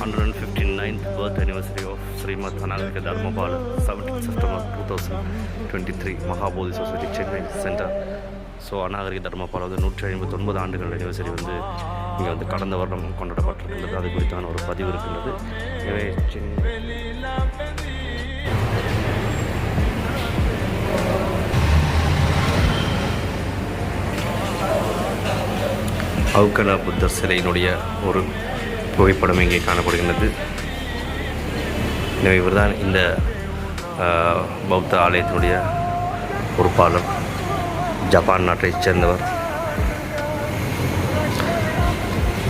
Hundred and fifty ninth birth anniversary of Srimat Anagarika Dharmapala seventeen September two thousand twenty three Mahabodhi society Chennai centre so Anagarika Dharmapala வந்து நூற்றி ஐம்பத்தொன்பது ஆண்டுகள் anniversary வந்து இங்கே வந்து கடந்த வருடம் கொண்டாடப்பட்டிருக்கின்றது. அது குறித்தான ஒரு பதிவு இருக்கின்றது. எனவே அவுக்கலா புத்தர் சிலையினுடைய ஒரு புகைப்படம் இங்கே காணப்படுகின்றது. எனவே இவர்தான் இந்த பௌத்த ஆலயத்தினுடைய பொறுப்பாளர். ஜப்பான் நாட்டைச் சேர்ந்தவர்.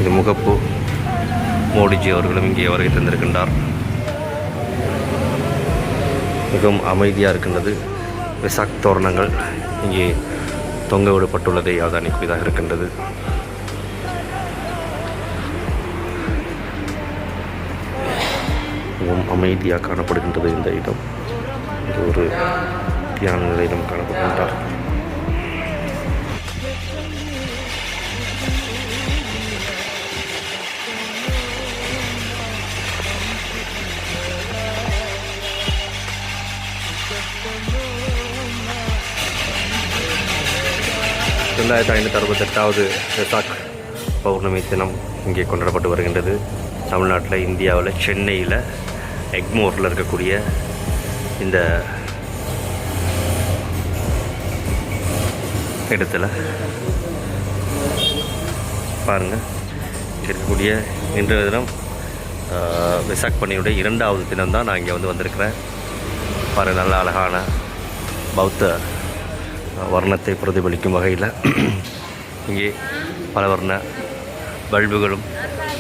இது முகப்பு. மோடிஜி அவர்களும் இங்கே வருகை தந்திருக்கின்றார். மிகவும் அமைதியாக இருக்கின்றது. விசாக் தோரணங்கள் இங்கே தொங்க விடப்பட்டுள்ளதை அவதானிக்குவதாக இருக்கின்றது. அமைதியாக காணப்படுகின்றது இந்த இடம். இது ஒரு தியான நிலையிடம் காணப்படுகின்றார். ரெண்டாயிரத்தி ஐநூற்றி அறுபத்தெட்டாவது வெசாக் பௌர்ணமி தினம் இங்கே கொண்டாடப்பட்டு வருகின்றது. தமிழ்நாட்டில் இந்தியாவில் சென்னையில் எக்மோரில் இருக்கக்கூடிய இந்த இடத்துல பாருங்கள் இருக்கக்கூடிய இன்றைய தினம் விசாக் பண்ணியுடைய பணியுடைய இரண்டாவது தினம் தான் நான் இங்கே வந்து வந்திருக்கிறேன். பாரு நல்ல அழகான பௌத்த வர்ணத்தை பிரதிபலிக்கும் வகையில் இங்கே பல வர்ண பல்புகளும்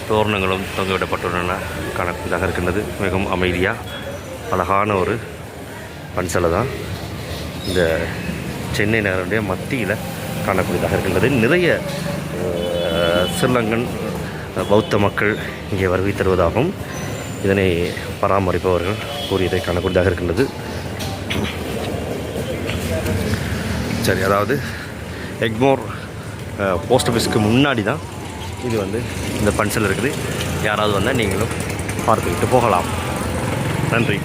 தோரணங்களும் தொங்கவிடப்பட்டுள்ளன. காணக்கூடியதாக இருக்கின்றது. மிகவும் அமைதியாக அழகான ஒரு பன்சலை தான் இந்த சென்னை நகருடைய மத்தியில் காணக்கூடியதாக இருக்கின்றது. நிறைய அஹ், ஸ்ரீலங்கன் பௌத்த மக்கள் இங்கே வருகை தருவதாகவும் இதனை பராமரிப்பவர்கள் கூறியதை காணக்கூடியதாக இருக்கின்றது. சரி அதாவது எக்மோர் போஸ்ட் ஆஃபீஸ்க்கு முன்னாடி தான் இது வந்து இந்த பன்சில் இருக்குது. யாராவது வந்தால் நீங்களும் பார்த்துக்கிட்டு போகலாம். நன்றி.